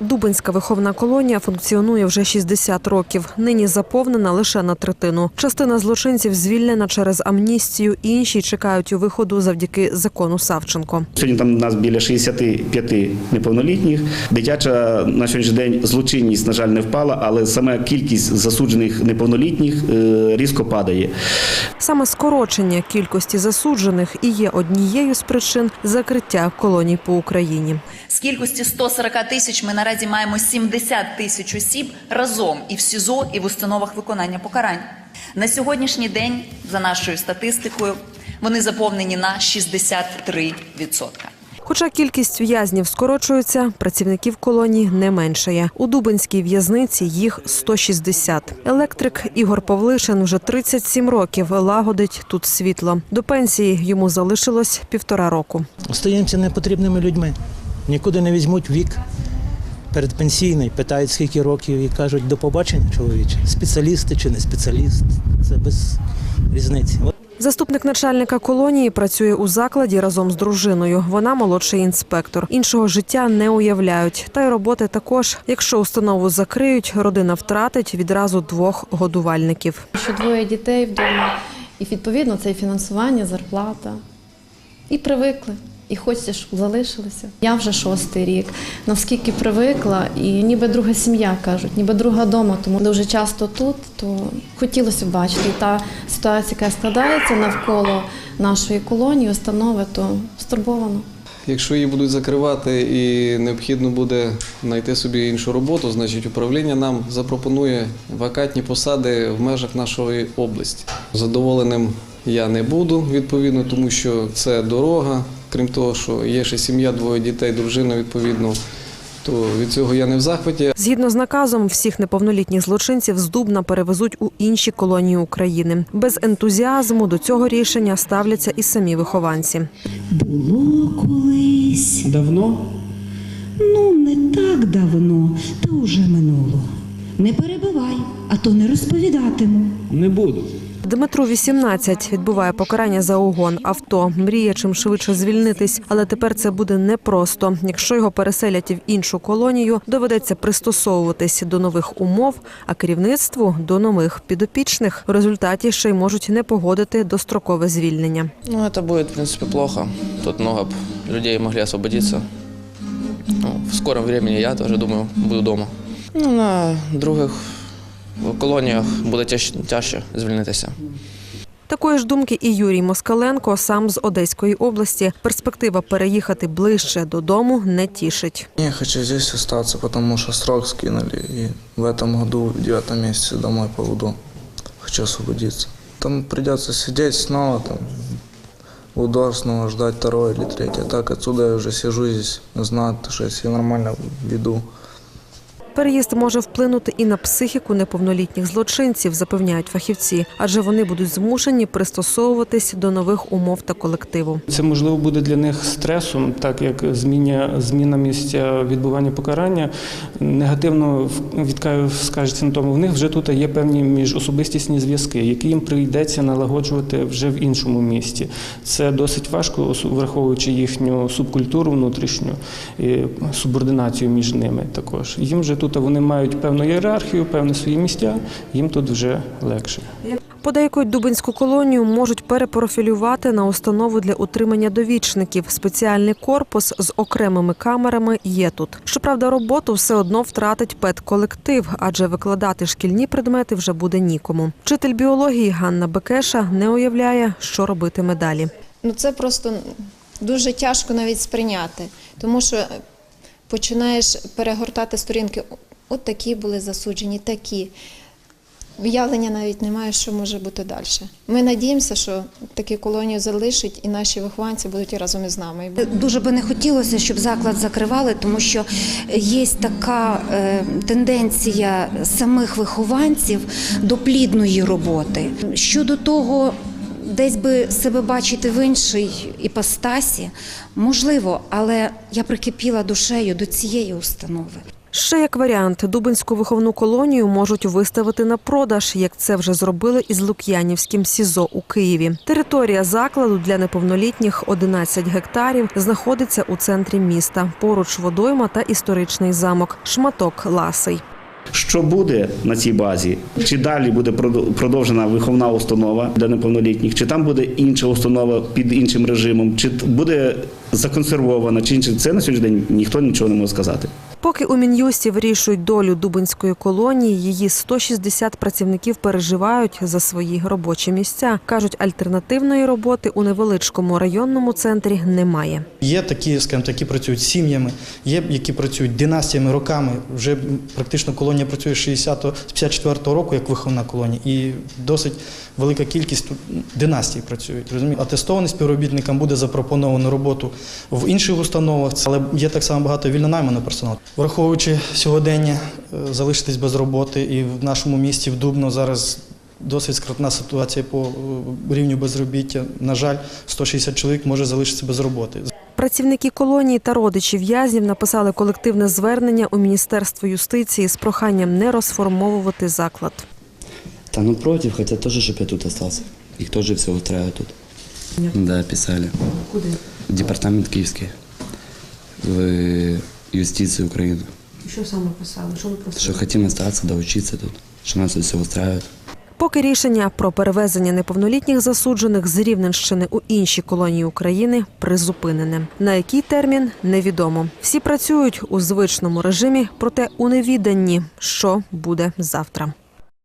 Дубинська виховна колонія функціонує вже 60 років. Нині заповнена лише на третину. Частина злочинців звільнена через амністію, інші чекають у виходу завдяки закону Савченко. Сьогодні там у нас біля 65 неповнолітніх. Дитяча на сьогоднішній день злочинність, на жаль, не впала, але саме кількість засуджених неповнолітніх е, різко падає. Саме скорочення кількості засуджених і є однією з причин закриття колоній по Україні. З кількості 140 тисяч ми наразі маємо 70 тисяч осіб разом і в СІЗО, і в установах виконання покарань. На сьогоднішній день, за нашою статистикою, вони заповнені на 63%. Хоча кількість в'язнів скорочується, працівників колонії не меншає. У Дубинській в'язниці їх 160. Електрик Ігор Павлишин вже 37 років лагодить тут світло. До пенсії йому залишилось півтора року. Остаємося непотрібними людьми. Нікуди не візьмуть вік передпенсійний, питають, скільки років, і кажуть, до побачення, чоловіче. Спеціалісти чи не спеціаліст. Це без різниці. Заступник начальника колонії працює у закладі разом з дружиною. Вона молодший інспектор. Іншого життя не уявляють. Та й роботи також. Якщо установу закриють, родина втратить відразу двох годувальників. що двоє дітей вдома, і відповідно це і фінансування, зарплата. І привикли. І хочеться, щоб залишилися. Я вже шостий рік. Наскільки привикла, і ніби друга сім'я кажуть, ніби друга дома, тому дуже часто тут, то хотілося б бачити. Та ситуація, яка складається навколо нашої колонії, установи, то стурбовано. Якщо її будуть закривати і необхідно буде знайти собі іншу роботу, значить управління нам запропонує вакантні посади в межах нашої області. Задоволеним я не буду відповідно, тому що це дорога. Крім того, що є ще сім'я, двоє дітей, дружина відповідно, то від цього я не в захваті. Згідно з наказом, всіх неповнолітніх злочинців з Дубна перевезуть у інші колонії України. Без ентузіазму до цього рішення ставляться і самі вихованці. Було колись, Давно? ну не так давно, та уже минуло. Не перебивай, а то не розповідатиму. Не буду. Дмитру 18, відбуває покарання за угон авто. Мріє чим швидше звільнитись, але тепер це буде непросто. Якщо його переселять в іншу колонію, доведеться пристосовуватись до нових умов, а керівництву до нових підопічних. В результаті ще й можуть не погодити дострокове звільнення. Ну, это будет, в принципе, плохо. Тут много б людей могли освободиться. Ну, в скором времени я тоже, думаю, буду дома. Ну, на других колоніях буде тяж- тяжче звільнитися. Такої ж думки і Юрій Москаленко, сам з Одеської області. Перспектива переїхати ближче додому не тішить. Я хочу здесь остаться, потому что срок скинули, и в этом году, в девятом месяце, домой поведу. Хочу освободиться. Там придется сидеть снова, там, удор снова ждать второй или третий. А так отсюда я уже сижу здесь, знаю, что я себя нормально веду. Переїзд може вплинути і на психіку неповнолітніх злочинців, запевняють фахівці, адже вони будуть змушені пристосовуватись до нових умов та колективу. Це можливо буде для них стресом, так як зміня, зміна місця відбування покарання негативно скажеться на тому. В них вже тут є певні міжособистісні зв'язки, які їм прийдеться налагоджувати вже в іншому місті. Це досить важко, враховуючи їхню субкультуру внутрішню і субординацію між ними. Також їм вже тут вони мають певну ієрархію, певні свої місця. Їм тут вже легше. Подейкують Дубинську колонію можуть перепрофілювати на установу для утримання довічників. Спеціальний корпус з окремими камерами є тут. Щоправда, роботу все одно втратить педколектив, адже викладати шкільні предмети вже буде нікому. Вчитель біології Ганна Бекеша не уявляє, що робитиме далі. Ну це просто дуже тяжко навіть сприйняти, тому що починаєш перегортати сторінки. От такі були засуджені, такі. Уявлення навіть немає, що може бути далі. Ми надіємося, що такі колонію залишать і наші вихованці будуть разом із нами. Дуже би не хотілося, щоб заклад закривали, тому що є така е, тенденція самих вихованців до плідної роботи. Щодо того, десь би себе бачити в іншій іпостасі, можливо, але я прикипіла душею до цієї установи. Ще як варіант, Дубинську виховну колонію можуть виставити на продаж, як це вже зробили із Лук'янівським СІЗО у Києві. Територія закладу для неповнолітніх 11 гектарів знаходиться у центрі міста. Поруч водойма та історичний замок. Шматок ласий. Що буде на цій базі? Чи далі буде продовжена виховна установа для неповнолітніх, чи там буде інша установа під іншим режимом, чи буде законсервована, чи інше це на сьогоднішній день ніхто нічого не може сказати. Поки у Мін'юсті вирішують долю Дубинської колонії, її 160 працівників переживають за свої робочі місця. кажуть, альтернативної роботи у невеличкому районному центрі немає. Є такі, скажімо, які працюють сім'ями, є які працюють династіями роками. Вже практично колонія працює з 60 54-го року як виховна колонія, і досить велика кількість династій працюють. Розумієте? Атестованим співробітникам буде запропоновано роботу в інших установах, але є так само багато вільнонайманого персоналу. Враховуючи сьогодення, е, залишитись без роботи, і в нашому місті в Дубно зараз. Досить скрутна ситуація по е, рівню безробіття. На жаль, 160 чоловік може залишитися без роботи. Працівники колонії та родичі в'язнів написали колективне звернення у Міністерство юстиції з проханням не розформовувати заклад. Да ну против, хотят тоже, чтобы я тут остался. Их тоже все устраивает тут. Да, писали. Куди? Департамент киевский. В юстицию Украины. Що саме писали? Що ви просили? Що хотімо статися, довчитися тут. що нас тут все устраивает. Поки рішення про перевезення неповнолітніх засуджених з Рівненщини у інші колонії України призупинене. На який термін невідомо. Всі працюють у звичному режимі, проте у невіданні, що буде завтра.